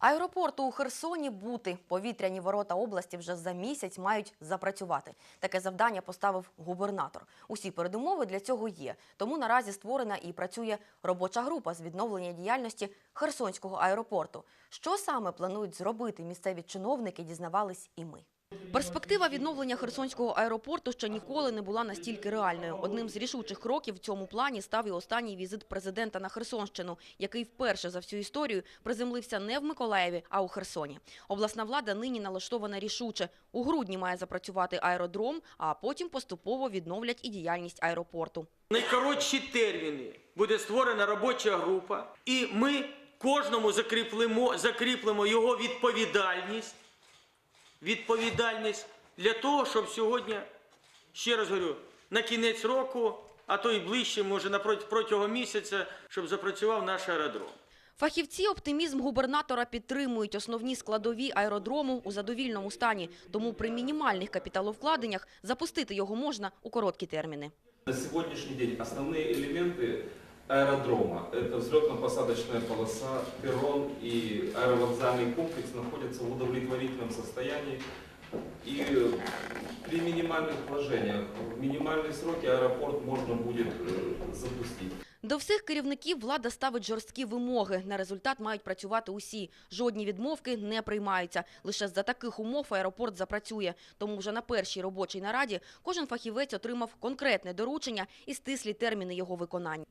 Аеропорту у Херсоні бути. Повітряні ворота області вже за місяць мають запрацювати. Таке завдання поставив губернатор. Усі передумови для цього є. Тому наразі створена і працює робоча група з відновлення діяльності Херсонського аеропорту. Що саме планують зробити місцеві чиновники, дізнавались і ми. Перспектива відновлення Херсонського аеропорту ще ніколи не була настільки реальною. Одним з рішучих кроків в цьому плані став і останній візит президента на Херсонщину, який вперше за всю історію приземлився не в Миколаєві, а у Херсоні. Обласна влада нині налаштована рішуче. У грудні має запрацювати аеродром, а потім поступово відновлять і діяльність аеропорту. найкоротші терміни буде створена робоча група, і ми кожному закріплемо, закріплемо його відповідальність, відповідальність для того, щоб сьогодні, ще раз говорю, на кінець року, а то й ближче, може, напроти- протягом місяця, щоб запрацював наш аеродром. Фахівці оптимізм губернатора підтримують основні складові аеродрому у задовільному стані. Тому при мінімальних капіталовкладеннях запустити його можна у короткі терміни. На сегодняшний день основные элементы аэродрома – это взлетно-посадочная полоса, перрон и аэровокзальный комплекс находятся в удовлетворительном состоянии. И при минимальных вложениях, в минимальные сроки аэропорт можно будет э, запустить. До всіх керівників влада ставить жорсткі вимоги. На результат мають працювати усі. Жодні відмовки не приймаються. Лише за таких умов аеропорт запрацює. Тому вже на першій робочій нараді кожен фахівець отримав конкретне доручення і стислі терміни його виконання.